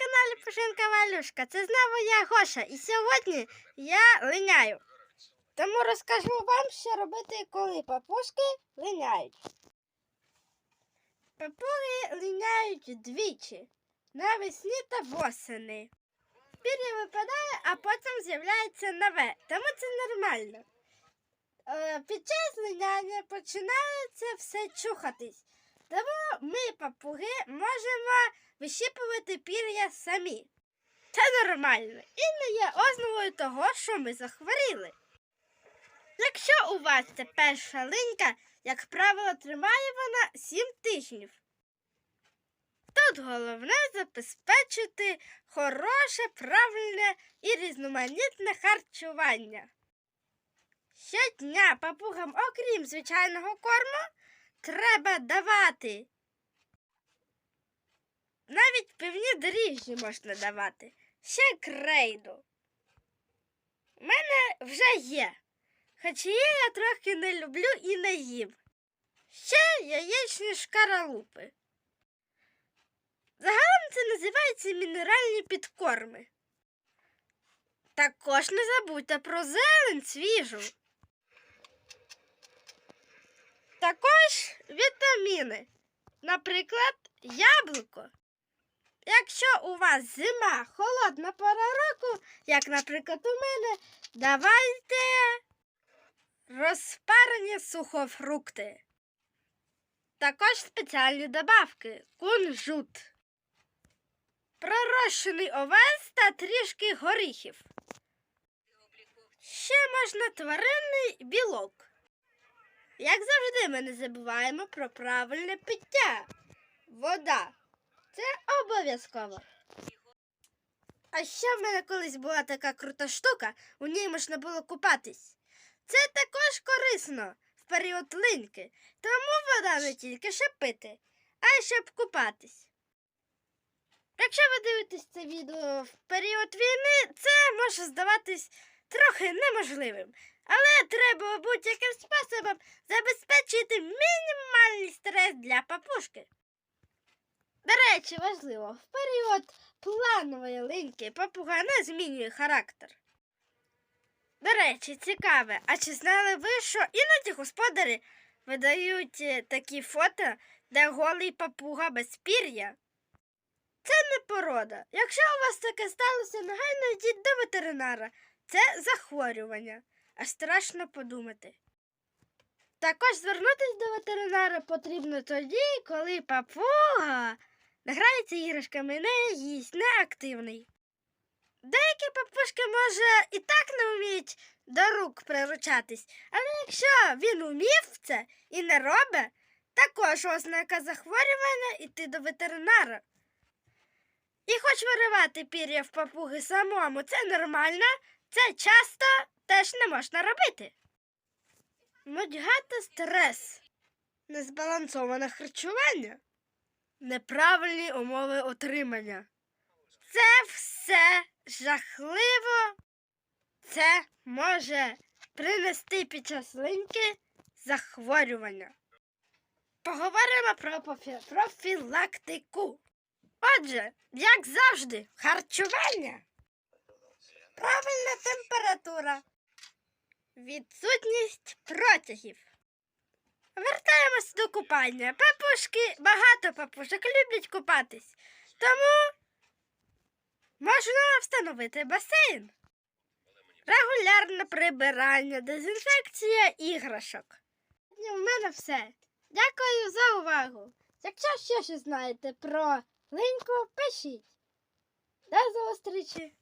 каналі Пушинка Валюшка. Це знову я Гоша. І сьогодні я линяю. Тому розкажу вам, що робити, коли папушки линяють. Папуги линяють двічі навесні та восени. Пір'я випадає, а потім з'являється нове, тому це нормально. Е, Під час линяння починається все чухатись. Тому ми, папуги, можемо вищіпувати пір'я самі. Це нормально і не є ознакою того, що ми захворіли. Якщо у вас це перша линька, як правило, тримає вона 7 тижнів. Тут головне забезпечити хороше, правильне і різноманітне харчування. Щодня папугам, окрім звичайного корму, треба давати. Навіть певні дріжджі можна давати. Ще крейду. У мене вже є. Хоча її я трохи не люблю і не їм. Ще яєчні шкаралупи. Загалом це називається мінеральні підкорми. Також не забудьте про зелень свіжу. Також вітаміни. Наприклад, яблуко. Якщо у вас зима, холодна пора року, як, наприклад, у мене, давайте розпарені сухофрукти. Також спеціальні добавки кунжут, пророщений овес та трішки горіхів. Ще можна тваринний білок. Як завжди, ми не забуваємо про правильне пиття. Вода. Це обов'язково. А ще в мене колись була така крута штука, у ній можна було купатись. Це також корисно в період линьки, тому вода не тільки щоб пити, а й щоб купатись. Якщо ви дивитесь це відео в період війни, це може здаватись трохи неможливим. Але треба будь-яким способом забезпечити мінімальний стрес для папушки. До речі, важливо, в період планової линьки папуга не змінює характер. До речі, цікаве, а чи знали ви, що іноді господарі видають е, такі фото, де голий папуга без пір'я? Це не порода. Якщо у вас таке сталося, негайно йдіть до ветеринара. Це захворювання, аж страшно подумати. Також звернутися до ветеринара потрібно тоді, коли папуга не грається іграшками, не їсть, не активний. Деякі папушки, може, і так не вміють до рук приручатись, але якщо він умів це і не робить, також ознака захворювання йти до ветеринара. І хоч виривати пір'я в папуги самому, це нормально, це часто теж не можна робити. Нудьга та стрес, незбалансоване харчування, неправильні умови отримання. Це все жахливо. Це може принести під час линьки захворювання. Поговоримо про профілактику. Отже, як завжди, харчування, правильна температура, відсутність протягів. Вертаємось до купання. Папушки, багато папушок люблять купатись, тому можна встановити басейн. Регулярне прибирання, дезінфекція іграшок. У мене все. Дякую за увагу. Якщо ще щось знаєте про линьку, пишіть. До зустрічі!